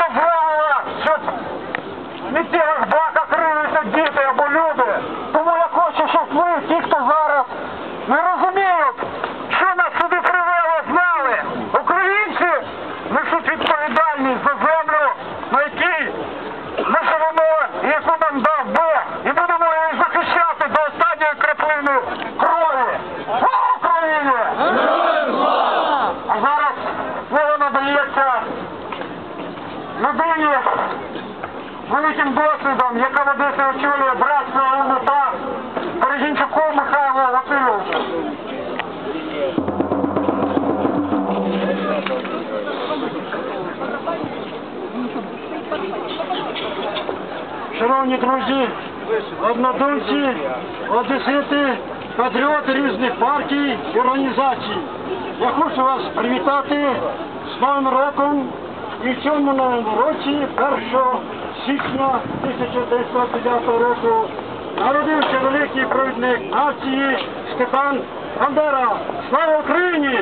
дозволила, щоб в місцевих баках рилися діти або люди. Тому я хочу, щоб ви, ті, хто зараз не розуміють, що нас сюди привело, знали. Українці несуть відповідальність за землю, на якій ми живемо, яку нам дав Бог. І будемо її захищати до останньої краплини крові. Слава Україні! А зараз слово надається людині великим досвідом, яка в Одесі очолює братство ОМТА Бережінчуку Михайло Васильовичу. Шановні друзі, однодумці, одесити, патріоти різних партій і організацій. Я хочу вас привітати з Новим роком і цьому новому році, 1 січня 1909 року, народився великий провідник нації Степан Бандера. Слава Україні!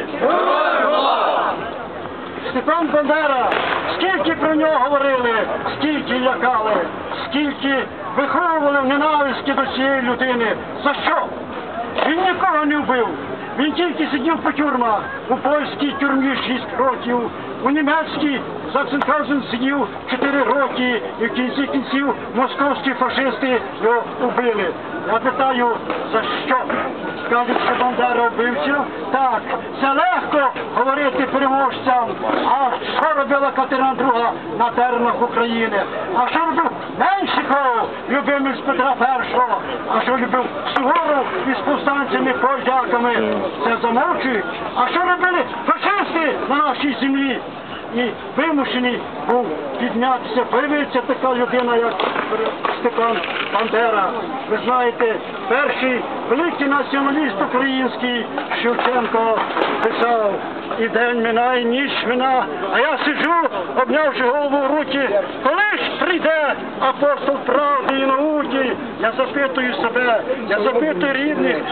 Степан Бандера, скільки про нього говорили, скільки лякали, скільки виховували в ненависті до цієї людини. За що? Він нікого не вбив. Він тільки сидів по тюрмах. У польській тюрмі 6 років, у німецькій Саксенхаузен сидів 4 роки, і в кінці кінців московські фашисти його убили. Я питаю, за що? Кажуть, що Бандера вбивця. Так, це легко говорити переможцям. А що робила Катерина II на теренах України? А що робив Меншиков, любимець Петра І? А що любив Суворов із повстанцями поляками? Це замовчують. А що робили фашисти на нашій землі? І вимушений був піднятися, появиться така людина, як Степан Бандера. Ви знаєте, перший великий націоналіст український Шевченко писав, і день минає, і ніч мина, а я сиджу, обнявши голову в руки, коли ж прийде апостол правди і науки, я запитую себе, я запитую рідних,